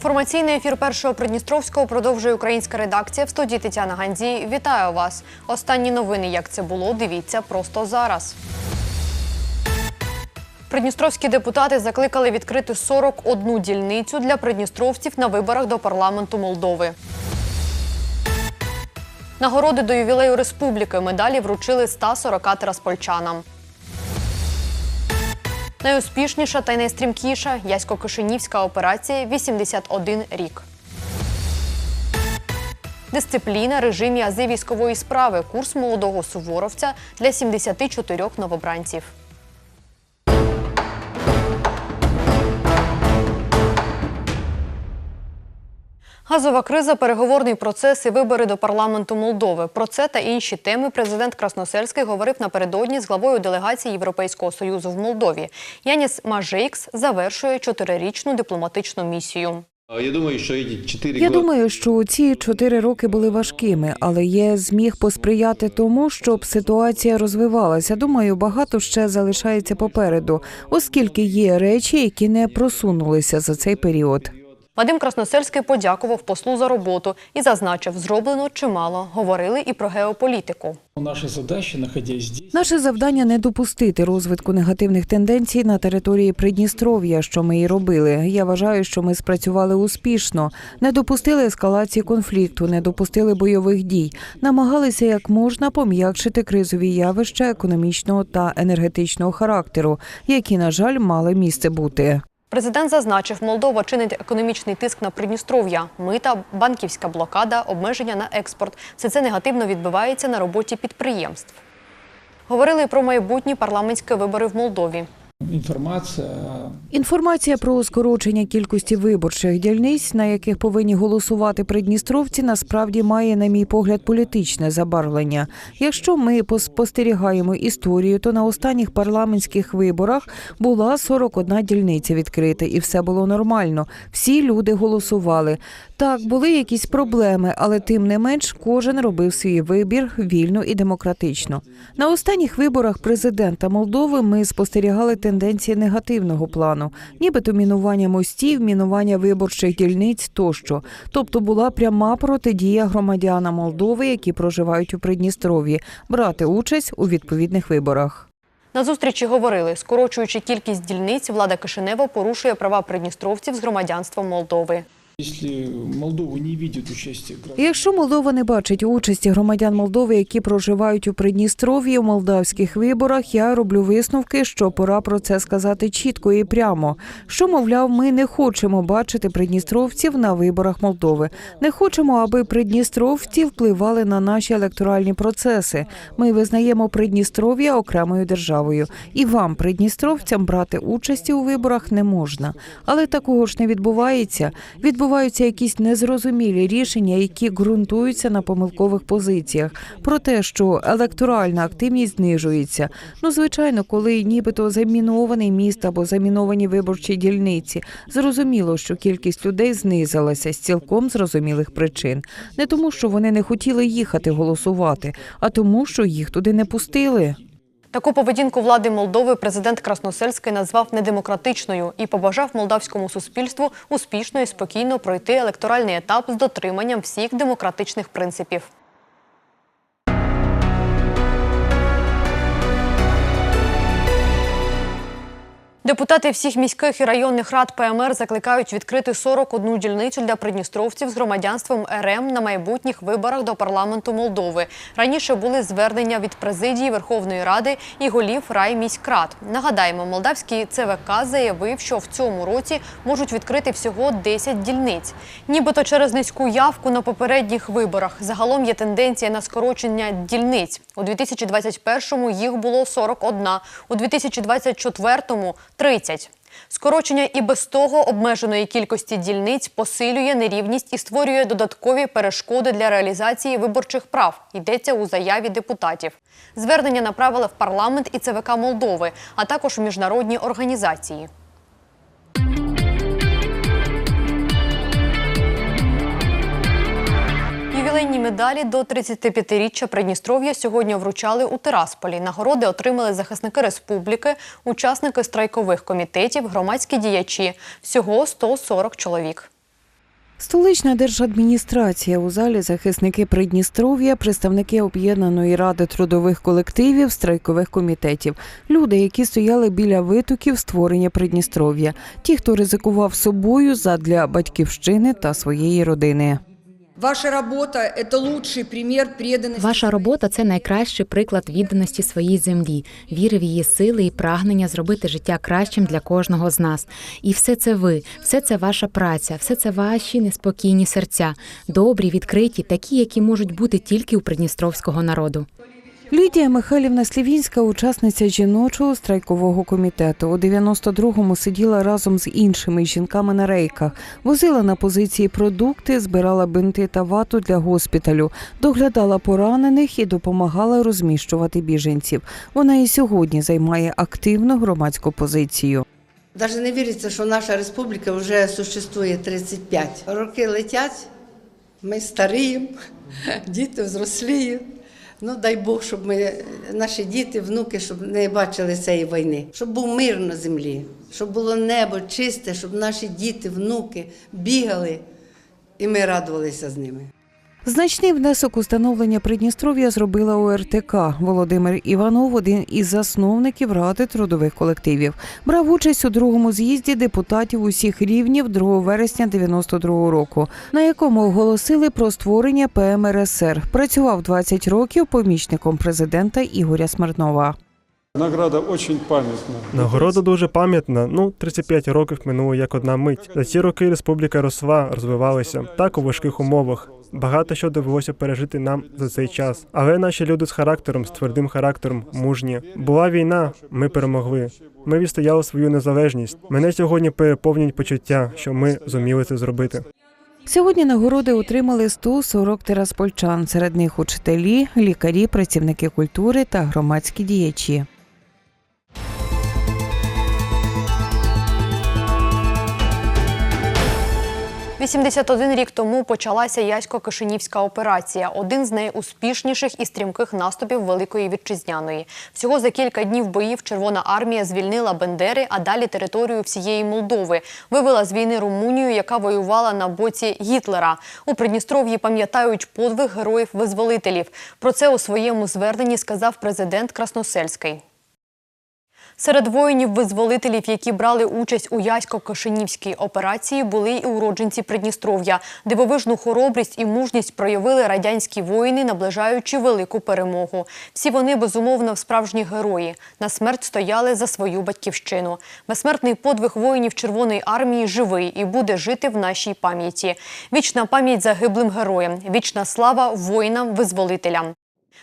Інформаційний ефір першого Придністровського продовжує українська редакція в студії Тетяна Гандзій. Вітаю вас. Останні новини, як це було, дивіться просто зараз. Придністровські депутати закликали відкрити 41 дільницю для придністровців на виборах до парламенту Молдови. Нагороди до ювілею республіки медалі вручили 140 тираспольчанам. Найуспішніша та найстрімкіша Ясько-Кишинівська операція 81 рік. Дисципліна, режим ази військової справи. Курс молодого суворовця для 74 новобранців. Газова криза, переговорний процес і вибори до парламенту Молдови. Про це та інші теми президент Красносельський говорив напередодні з главою делегації Європейського союзу в Молдові. Яніс Мажейкс завершує чотирирічну дипломатичну місію. Я думаю, що ці чотири Я думаю, що ці чотири роки були важкими, але я зміг посприяти тому, щоб ситуація розвивалася. Думаю, багато ще залишається попереду, оскільки є речі, які не просунулися за цей період. Вадим Красносельський подякував послу за роботу і зазначив, зроблено чимало. Говорили і про геополітику. Наша задача, находясь Наше завдання не допустити розвитку негативних тенденцій на території Придністров'я, що ми і робили. Я вважаю, що ми спрацювали успішно, не допустили ескалації конфлікту, не допустили бойових дій, намагалися як можна пом'якшити кризові явища економічного та енергетичного характеру, які, на жаль, мали місце бути. Президент зазначив, Молдова чинить економічний тиск на Придністров'я. Мита, банківська блокада, обмеження на експорт. Все це негативно відбивається на роботі підприємств. Говорили про майбутні парламентські вибори в Молдові. Информация о Інформація про скорочення кількості виборчих дільниць, на яких повинні голосувати придністровці, насправді має, на мій погляд, політичне забарвлення. Якщо ми поспостерігаємо історію, то на останніх парламентських виборах була 41 дільниця відкрита, і все було нормально. Всі люди голосували. Так, були якісь проблеми, але тим не менш кожен робив свій вибір вільно і демократично. На останніх виборах президента Молдови ми спостерігали тенденції негативного плану, нібито мінування мостів, мінування виборчих дільниць тощо. Тобто була пряма протидія громадянам Молдови, які проживають у Придністров'ї, брати участь у відповідних виборах. На зустрічі говорили, скорочуючи кількість дільниць, влада Кишинева порушує права придністровців з громадянством Молдови. Якщо Молдова не бачить участі громадян Молдови, які проживають у Придністров'ї у молдавських виборах, я роблю висновки, що пора про це сказати чітко і прямо. Що мовляв, ми не хочемо бачити придністровців на виборах Молдови. Не хочемо, аби придністровці впливали на наші електоральні процеси. Ми визнаємо Придністров'я окремою державою, і вам, придністровцям, брати участі у виборах не можна. Але такого ж не відбувається. Відбуваються якісь незрозумілі рішення, які ґрунтуються на помилкових позиціях, про те, що електоральна активність знижується. Ну, звичайно, коли нібито замінований міст або заміновані виборчі дільниці, зрозуміло, що кількість людей знизилася з цілком зрозумілих причин. Не тому, що вони не хотіли їхати голосувати, а тому, що їх туди не пустили. Таку поведінку влади Молдови президент Красносельський назвав недемократичною і побажав молдавському суспільству успішно і спокійно пройти електоральний етап з дотриманням всіх демократичних принципів. Депутати всіх міських і районних рад ПМР закликають відкрити 41 дільницю для придністровців з громадянством РМ на майбутніх виборах до парламенту Молдови. Раніше були звернення від президії Верховної Ради і голів райміськрад. Нагадаємо, молдавський ЦВК заявив, що в цьому році можуть відкрити всього 10 дільниць. Нібито через низьку явку на попередніх виборах. Загалом є тенденція на скорочення дільниць. У 2021-му їх було 41, у 2024-му – 30. Скорочення і без того обмеженої кількості дільниць посилює нерівність і створює додаткові перешкоди для реалізації виборчих прав. Йдеться у заяві депутатів. Звернення направили в парламент і ЦВК Молдови, а також в міжнародні організації. Ювілейні медалі до 35-річчя Придністров'я сьогодні вручали у Тирасполі. Нагороди отримали захисники республіки, учасники страйкових комітетів, громадські діячі. Всього 140 чоловік. Столична держадміністрація у залі захисники Придністров'я, представники об'єднаної ради трудових колективів, страйкових комітетів, люди, які стояли біля витоків створення Придністров'я, ті, хто ризикував собою задля батьківщини та своєї родини. Ваша робота це лучший примір преданості. Ваша робота це найкращий приклад відданості своїй землі, віри в її сили і прагнення зробити життя кращим для кожного з нас. І все це ви, все це ваша праця, все це ваші неспокійні серця, добрі, відкриті, такі, які можуть бути тільки у придністровського народу. Лідія Михайлівна Слівінська, учасниця жіночого страйкового комітету. У 92-му сиділа разом з іншими жінками на рейках, возила на позиції продукти, збирала бинти та вату для госпіталю, доглядала поранених і допомагала розміщувати біженців. Вона і сьогодні займає активну громадську позицію. Даже не віриться, що наша республіка вже существує 35. Роки летять, ми старіємо, діти взросліють. Ну, дай Бог, щоб ми, наші діти, внуки, щоб не бачили цієї війни, щоб був мир на землі, щоб було небо чисте, щоб наші діти, внуки бігали, і ми радувалися з ними. Значний внесок у становлення Придністров'я зробила ОРТК. Володимир Іванов, один із засновників Ради трудових колективів, брав участь у другому з'їзді депутатів усіх рівнів 2 вересня 92 року, на якому оголосили про створення ПМРСР. Працював 20 років помічником президента Ігоря Смирнова. Награда очень пам'ятна. Нагорода дуже пам'ятна. Ну, 35 років минуло як одна мить. За ці роки республіка росла, розвивалася так у важких умовах. Багато що довелося пережити нам за цей час. Але наші люди з характером, з твердим характером, мужні. Була війна, ми перемогли. Ми відстояли свою незалежність. Мене сьогодні переповнюють почуття, що ми зуміли це зробити. Сьогодні нагороди отримали 140 тераспольчан. Серед них учителі, лікарі, працівники культури та громадські діячі. – 81 рік тому почалася Ясько-Кишинівська операція, один з найуспішніших і стрімких наступів Великої Вітчизняної. Всього за кілька днів боїв Червона армія звільнила Бендери, а далі територію всієї Молдови. Вивела з війни Румунію, яка воювала на боці Гітлера. У Придністров'ї пам'ятають подвиг героїв-визволителів. Про це у своєму зверненні сказав президент Красносельський. Серед воїнів-визволителів, які брали участь у Ясько-Кишинівській операції, були і уродженці Придністров'я. Дивовижну хоробрість і мужність проявили радянські воїни, наближаючи велику перемогу. Всі вони, безумовно, справжні герої. На смерть стояли за свою батьківщину. Безсмертний подвиг воїнів Червоної армії живий і буде жити в нашій пам'яті. Вічна пам'ять загиблим героям, вічна слава воїнам-визволителям.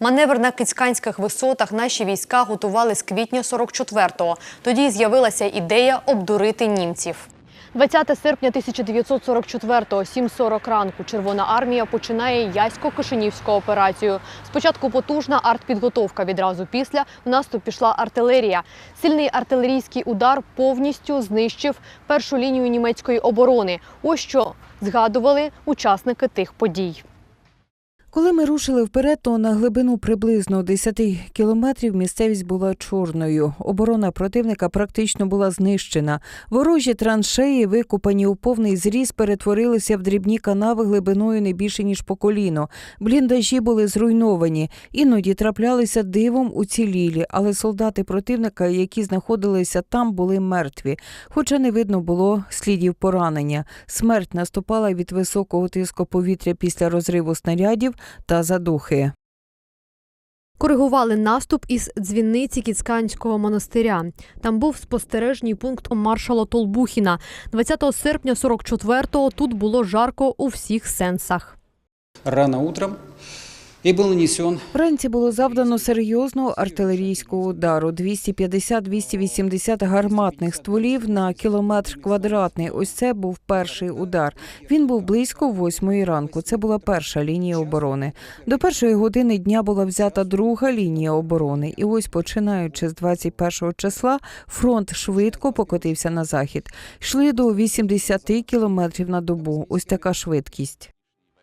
Маневр на Кицьканських висотах наші війська готували з квітня 44-го. Тоді з'явилася ідея обдурити німців. 20 серпня 1944-го, 7.40 ранку, Червона армія починає Ясько-Кишинівську операцію. Спочатку потужна артпідготовка, відразу після в наступ пішла артилерія. Сильний артилерійський удар повністю знищив першу лінію німецької оборони. Ось що згадували учасники тих подій. Коли ми рушили вперед, то на глибину приблизно 10 кілометрів місцевість була чорною. Оборона противника практично була знищена. Ворожі траншеї, викопані у повний зріз, перетворилися в дрібні канави глибиною не більше ніж по коліно. Бліндажі були зруйновані. Іноді траплялися дивом уцілілі, але солдати противника, які знаходилися там, були мертві. Хоча не видно було слідів поранення. Смерть наступала від високого тиску повітря після розриву снарядів та задухи. Коригували наступ із дзвіниці Кіцканського монастиря. Там був спостережний пункт маршала Толбухіна. 20 серпня 44-го тут було жарко у всіх сенсах. рано утром и был нанесен було завдано серйозного артилерійського удару 250-280 гарматних стволів на кілометр квадратний. Ось це був перший удар. Він був близько восьмої ранку. Це була перша лінія оборони. До першої години дня була взята друга лінія оборони. І ось, починаючи з 21 числа, фронт швидко покотився на захід. Йшли до 80 кілометрів на добу. Ось така швидкість.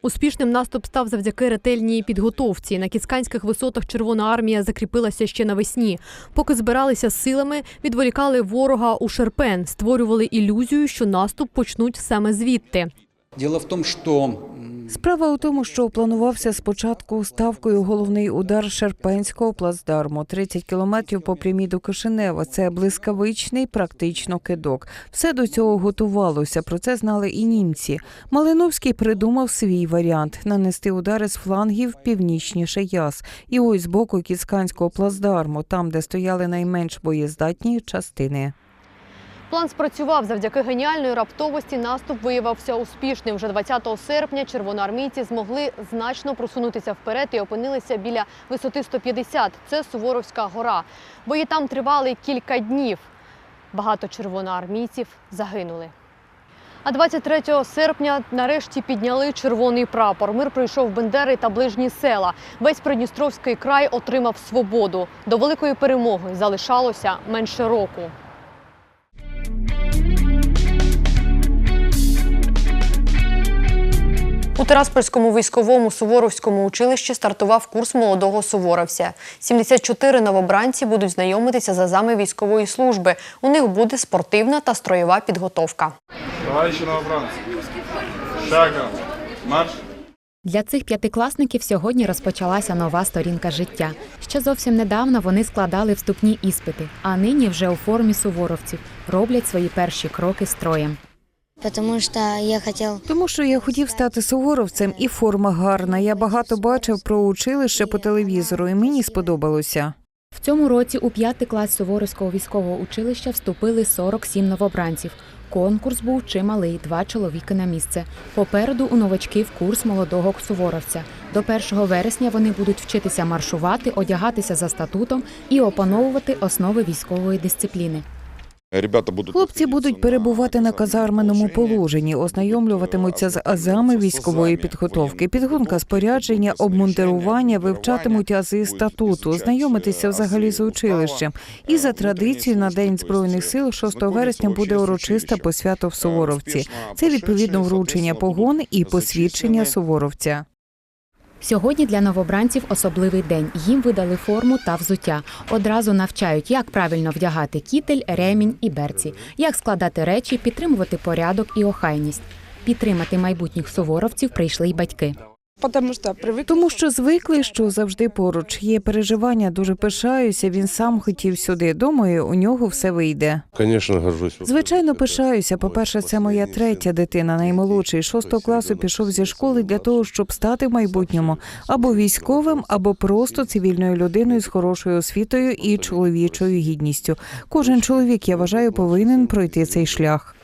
Успішним наступ став завдяки ретельній підготовці. На Кіцканських висотах Червона армія закріпилася ще навесні. Поки збиралися силами, відволікали ворога у Шерпен, створювали ілюзію, що наступ почнуть саме звідти. Діло в тому, м, Справа у тому, що планувався спочатку ставкою головний удар Шерпенського плацдарму 30 кілометрів по прямій до Кишинева. Це блискавичний практично кидок. Все до цього готувалося. Про це знали і німці. Малиновський придумав свій варіант нанести удари з флангів північніше Яс. І ось з боку Кіцканського плацдарму, там, де стояли найменш боєздатні частини. План спрацював завдяки геніальної раптовості. Наступ виявився успішним. Вже 20 серпня червоноармійці змогли значно просунутися вперед і опинилися біля висоти 150. Це Суворовська гора. Бої там тривали кілька днів. Багато червоноармійців загинули. А 23 серпня нарешті підняли червоний прапор. Мир прийшов Бендери та ближні села. Весь Придністровський край отримав свободу. До великої перемоги залишалося менше року. У Тераспольському військовому Суворовському училищі стартував курс молодого суворовця. 74 новобранці будуть знайомитися з азами військової служби. У них буде спортивна та строєва підготовка. Товарищи новобранцы, шагом, марш! Для цих п'ятикласників сьогодні розпочалася нова сторінка життя. Ще зовсім недавно вони складали вступні іспити, а нині вже у формі суворовців роблять свої перші кроки строєм. Потому что я хотел Тому що я хотів стати суворовцем, і форма гарна. Я багато бачив про училище по телевізору, і мені сподобалося. В цьому році у п'ятий клас Суворовського військового училища вступили 47 новобранців. Конкурс був чималий, два чоловіки на місце. Попереду у новачків курс молодого суворовця. До 1 вересня вони будуть вчитися маршувати, одягатися за статутом і опановувати основи військової дисципліни. Хлопці будуть перебувати на казарменому положенні, ознайомлюватимуться з азами військової підготовки, підгонка спорядження, обмундирування, вивчатимуть ази статуту, знайомитися взагалі з училищем. І за традицією на день збройних сил 6 вересня буде урочиста посвята в Суворовці. Це відповідно вручення погон і посвідчення суворовця. Сьогодні для новобранців особливий день. Їм видали форму та взуття. Одразу навчають, як правильно вдягати кітель, ремінь і берці, як складати речі, підтримувати порядок і охайність. Підтримати майбутніх суворовців прийшли й батьки. Тому що звикли, що завжди поруч є переживання. Дуже пишаюся. Він сам хотів сюди. Думаю, у нього все вийде. Конечно, горжусь. Звичайно, пишаюся. По-перше, це моя третя дитина, наймолодший. Шостого класу пішов зі школи для того, щоб стати в майбутньому або військовим, або просто цивільною людиною з хорошою освітою і чоловічою гідністю. Кожен чоловік, я вважаю, повинен пройти цей шлях.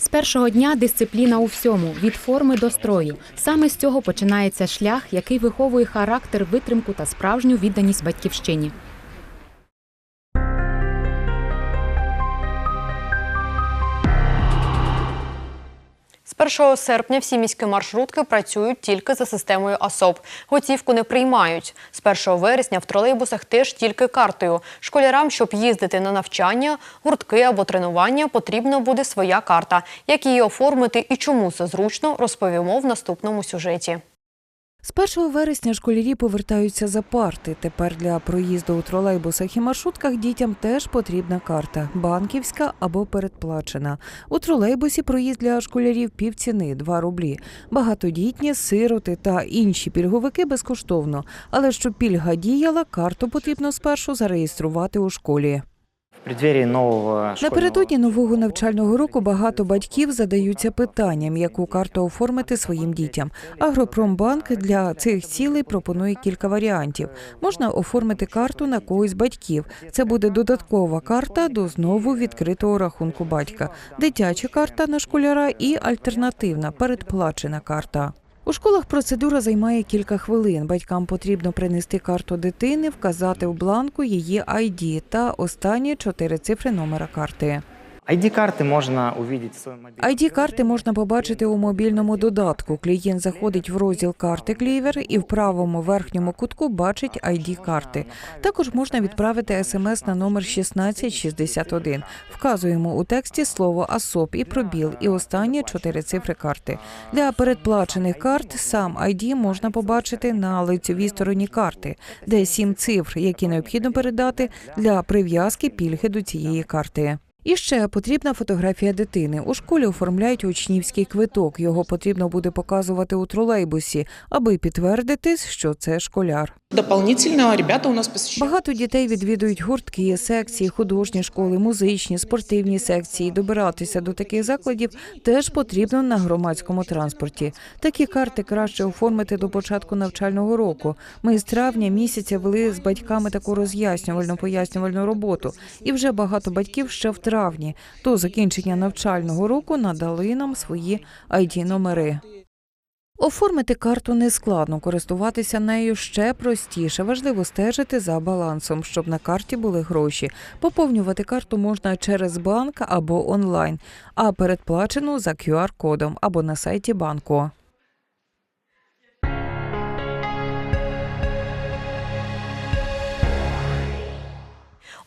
З першого дня дисципліна у всьому від форми до строю. Саме з цього починається шлях, який виховує характер, витримку та справжню відданість батьківщині. 1 серпня всі міські маршрутки працюють тільки за системою АСОП. Готівку не приймають. З 1 вересня в тролейбусах теж тільки картою. Школярам, щоб їздити на навчання, гуртки або тренування, потрібна буде своя карта. Як її оформити і чому це зручно, розповімо в наступному сюжеті. З 1 вересня школярі повертаються за парти. Тепер для проїзду у тролейбусах і маршрутках дітям теж потрібна карта банківська або передплачена. У тролейбусі проїзд для школярів півціни 2 рублі. Багатодітні, сироти та інші пільговики безкоштовно. Але щоб пільга діяла, карту потрібно спершу зареєструвати у школі. Напередодні нового навчального року багато батьків задаються питанням, яку карту оформити своїм дітям. Агропромбанк для цих цілей пропонує кілька варіантів. Можна оформити карту на когось батьків. Це буде додаткова карта до знову відкритого рахунку батька, дитяча карта на школяра і альтернативна передплачена карта. У школах процедура займає кілька хвилин. Батькам потрібно принести карту дитини, вказати в бланку її ID та останні чотири цифри номера карти. В своем мобильном id карти можна побачити у мобільному додатку. Клієнт заходить в розділ карти Клівер і в правому верхньому кутку бачить id карти. Також можна відправити смс на номер 1661. Вказуємо у тексті слово АСОП і пробіл, і останні чотири цифри карти. Для передплачених карт сам ID можна побачити на лицевій стороні карти, де сім цифр, які необхідно передати для прив'язки пільги до цієї карти. І ще потрібна фотографія дитини. У школі оформляють учнівський квиток. Його потрібно буде показувати у тролейбусі, аби підтвердити, що це школяр. Дополнительно ребята у нас посещают. Багато дітей відвідують гуртки, секції, художні школи, музичні, спортивні секції. Добиратися до таких закладів теж потрібно на громадському транспорті. Такі карти краще оформити до початку навчального року. Ми з травня місяця вели з батьками таку роз'яснювальну пояснювальну роботу, і вже багато батьків ще в травні до закінчення навчального року надали нам свої id номери Оформити карту не складно, користуватися нею ще простіше. Важливо стежити за балансом, щоб на карті були гроші. Поповнювати карту можна через банк або онлайн, а передплачену за QR-кодом або на сайті банку.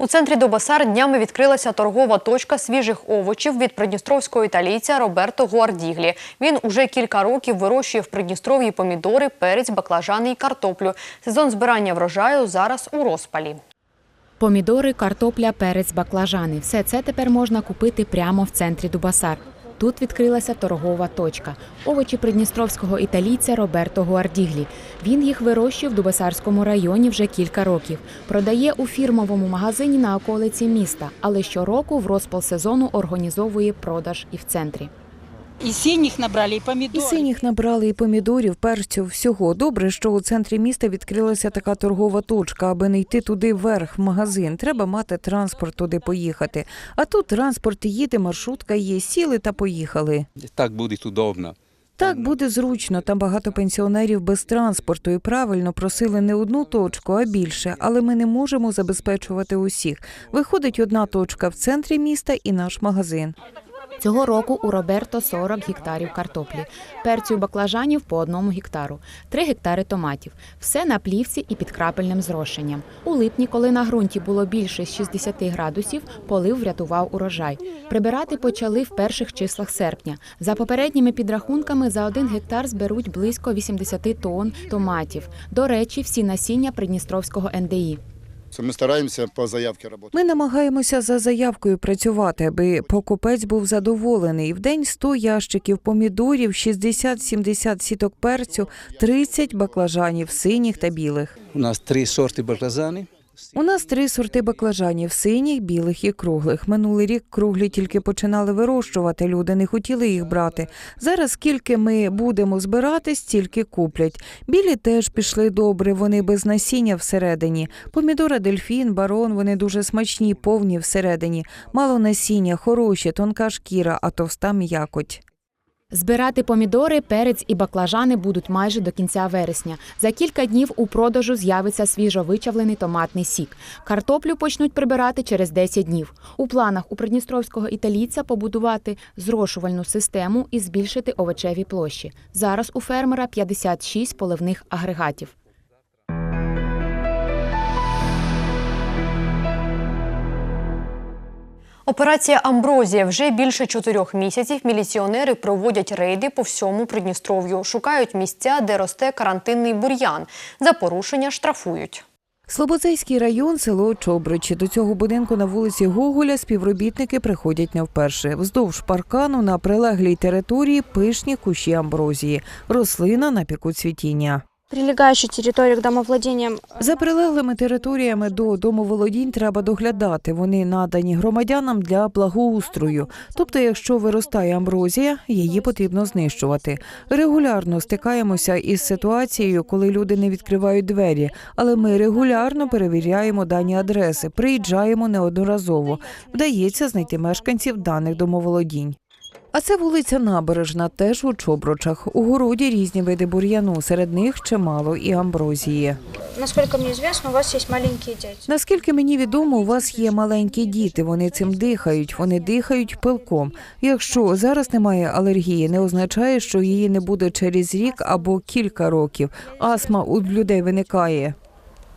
У центрі Добасар днями відкрилася торгова точка свіжих овочів від придністровського італійця Роберто Гуардіглі. Він уже кілька років вирощує в Придністров'ї помідори, перець, баклажани і картоплю. Сезон збирання врожаю зараз у розпалі. Помідори, картопля, перець, баклажани все це тепер можна купити прямо в центрі Дубасар. Тут відкрилася торгова точка. Овочі придністровського італійця Роберто Гуардіглі. Він їх вирощує в Дубасарському районі вже кілька років. Продає у фірмовому магазині на околиці міста, але щороку в розпал сезону організовує продаж і в центрі. И синих набрали, и І синіх набрали і помідорів, перцю, всього. Добре, що у центрі міста відкрилася така торгова точка, аби не йти туди вверх в магазин. Треба мати транспорт туди поїхати. А тут транспорт їде, маршрутка є, сіли та поїхали. Так будет удобно. Так буде зручно. Там багато пенсіонерів без транспорту і правильно просили не одну точку, а більше. Але ми не можемо забезпечувати усіх. Виходить одна точка в центрі міста і наш магазин. Цього року у Роберто 40 гектарів картоплі, перцю баклажанів по одному гектару, 3 гектари томатів. Все на плівці і під крапельним зрошенням. У липні, коли на ґрунті було більше 60 градусів, полив врятував урожай. Прибирати почали в перших числах серпня. За попередніми підрахунками, за один гектар зберуть близько 80 тонн томатів. До речі, всі насіння Придністровського НДІ. Ми стараємося по заявці працювати. Ми намагаємося за заявкою працювати, аби покупець був задоволений. В день 100 ящиків помідорів, 60-70 сіток перцю, 30 баклажанів синіх та білих. У нас три сорти баклажани. У нас три сорти баклажанів синіх, білих і круглих. Минулий рік круглі тільки починали вирощувати. Люди не хотіли їх брати. Зараз скільки ми будемо збирати, стільки куплять. Білі теж пішли добре. Вони без насіння всередині. Помідори дельфін, барон. Вони дуже смачні, повні всередині. Мало насіння, хороші, тонка шкіра, а товста м'якоть. Збирати помідори, перець і баклажани будуть майже до кінця вересня. За кілька днів у продажу з'явиться свіжовичавлений томатний сік. Картоплю почнуть прибирати через 10 днів. У планах у придністровського італійця побудувати зрошувальну систему і збільшити овочеві площі. Зараз у фермера 56 поливних агрегатів. Операція Амброзія вже більше чотирьох місяців. Міліціонери проводять рейди по всьому Придністров'ю, шукають місця, де росте карантинний бур'ян. За порушення штрафують. Слободзейський район, село Чобричі. До цього будинку на вулиці Гоголя співробітники приходять не вперше. Вздовж паркану на прилеглій території пишні кущі амброзії. Рослина на піку цвітіння. Прилегающую территорию к домовладениям За прилеглими територіями до домоволодінь треба доглядати. Вони надані громадянам для благоустрою. Тобто, якщо виростає амброзія, її потрібно знищувати. Регулярно стикаємося із ситуацією, коли люди не відкривають двері, але ми регулярно перевіряємо дані адреси, приїжджаємо неодноразово. Вдається знайти мешканців даних домоволодінь. А це вулиця Набережна, теж у Чоброчах. У городі різні види бур'яну, серед них чимало і амброзії. Насколько мне известно, у вас есть маленькие дети. Наскільки мені відомо, у вас є маленькі діти. Вони цим дихають, вони дихають пилком. Якщо зараз немає алергії, не означає, що її не буде через рік або кілька років. Астма у людей виникає.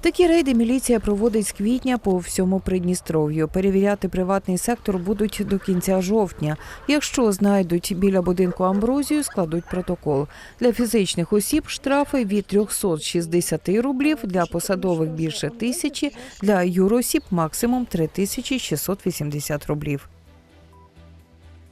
Такі рейди міліція проводить з квітня по всьому Придністров'ю. Перевіряти приватний сектор будуть до кінця жовтня. Якщо знайдуть біля будинку амброзію, складуть протокол. Для фізичних осіб штрафи від 360 рублів, для посадових більше тисячі, для юросіб максимум 3680 рублів.